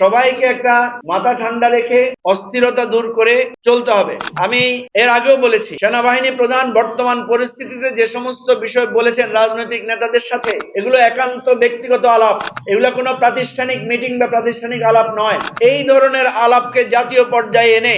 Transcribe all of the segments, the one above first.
সবাইকে একটা মাথা ঠান্ডা রেখে অস্থিরতা দূর করে চলতে হবে। আমি এর আগেও বলেছি, সেনাবাহিনী প্রধান বর্তমান পরিস্থিতিতে যে সমস্ত বিষয় বলেছেন রাজনৈতিক নেতাদের সাথে, এগুলো একান্ত ব্যক্তিগত আলাপ। এগুলো কোনো প্রাতিষ্ঠানিক মিটিং বা প্রাতিষ্ঠানিক আলাপ নয়। এই ধরনের আলাপকে জাতীয় পর্যায়ে এনে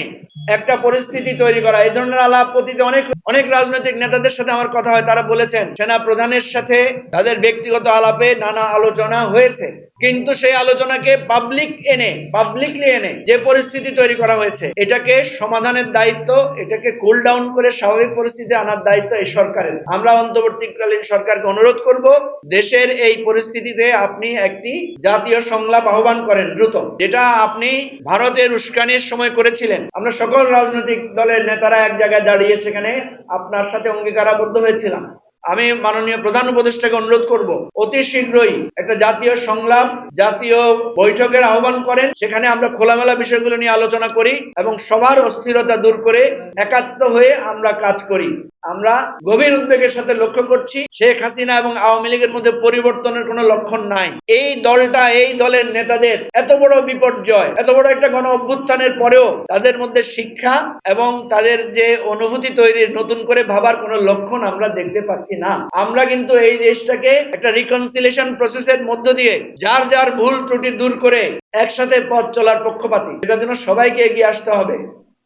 একটা পরিস্থিতি তৈরি করা। এই ধরনের আলাপ অতীতে অনেক অনেক রাজনৈতিক নেতাদের সাথে আমার কথা হয়। তারা বলেছেন সেনা প্রধানের সাথে তাদের ব্যক্তিগত আলাপে নানা আলোচনা হয়েছে। কিন্তু সেই আলোচনাকে পাবলিক এনে পাবলিকলি এনে যে পরিস্থিতি তৈরি করা হয়েছে, এটাকে সমাধানের দায়িত্ব, এটাকে কুল ডাউন করে স্বাভাবিক পরিস্থিতি আনার দায়িত্ব এই সরকারের। আমরা অন্তর্বর্তীকালীন সরকারকে অনুরোধ করব, দেশের এই পরিস্থিতিতে আপনি একটি জাতীয় সংলাপ আহ্বান করেন দ্রুত, যেটা আপনি ভারতের উস্কানির সময় করেছিলেন। আমরা সকল রাজনৈতিক দলের নেতারা এক জায়গায় দাঁড়িয়ে সেখানে আপনার সাথে অঙ্গীকারাবদ্ধ হয়েছিলাম। আমি মাননীয় প্রধান উপদেষ্টাকে অনুরোধ করব, অতি শীঘ্রই একটা জাতীয় সংলাপ জাতীয় বৈঠকের আহ্বান করেন। সেখানে আমরা খোলামেলা বিষয়গুলো নিয়ে আলোচনা করি এবং সবার অস্থিরতা দূর করে একাত্ম হয়ে আমরা কাজ করি। আমরা গভীর উদ্বেগের সাথে লক্ষ্য করছি, শেখ হাসিনা এবং আওয়ামী লীগের মধ্যে পরিবর্তনের কোনো লক্ষণ নাই। এই দলটা, এই দলের নেতাদের এত বড় বিপর্যয়, এত বড় একটা গণ অভ্যুত্থানের পরেও তাদের মধ্যে শিক্ষা এবং তাদের যে অনুভূতি তৈরির নতুন করে ভাবার কোনো লক্ষণ আমরা দেখতে পাচ্ছি না। আমরা কিন্তু এই দেশটাকে একটা রিকনসিলেশন প্রসেসের মধ্য দিয়ে যার যার ভুল ত্রুটি দূর করে একসাথে পথ চলার পক্ষপাতী। এটার জন্য সবাইকে এগিয়ে আসতে হবে।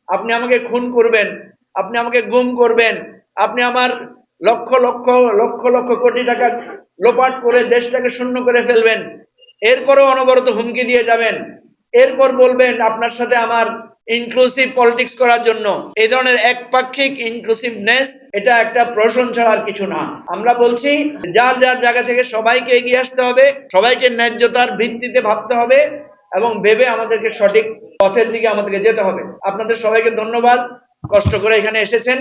আপনি আমাকে খুন করবেন, আপনি আমাকে গুম করবেন আপনি আমার লক্ষ লক্ষ লক্ষ লক্ষ কোটি টাকা লোপাট করে দেশটাকে শূন্য করে ফেলবেন। এরপরও অনবরত হুমকি দিয়ে যাবেন। এরপর বলবেন আপনার সাথে আমার ইনক্লুসিভ পলিটিক্স করার জন্য। এই ধরনের একপাক্ষিক ইনক্লুসিভনেস এটা একটা প্রশংসা আর কিছু না। আমরা বলছি, যার যার জায়গা থেকে সবাইকে এগিয়ে আসতে হবে, সবাইকে ন্যায্যতার ভিত্তিতে ভাবতে হবে এবং ভেবে আমাদেরকে সঠিক পথের দিকে আমাদেরকে যেতে হবে। আপনাদের সবাইকে ধন্যবাদ। কষ্ট করে এখানে এসেছেন।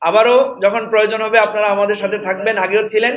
আবারও যখন প্রয়োজন হবে আপনারা আমাদের সাথে থাকবেন আগেও ছিলেন।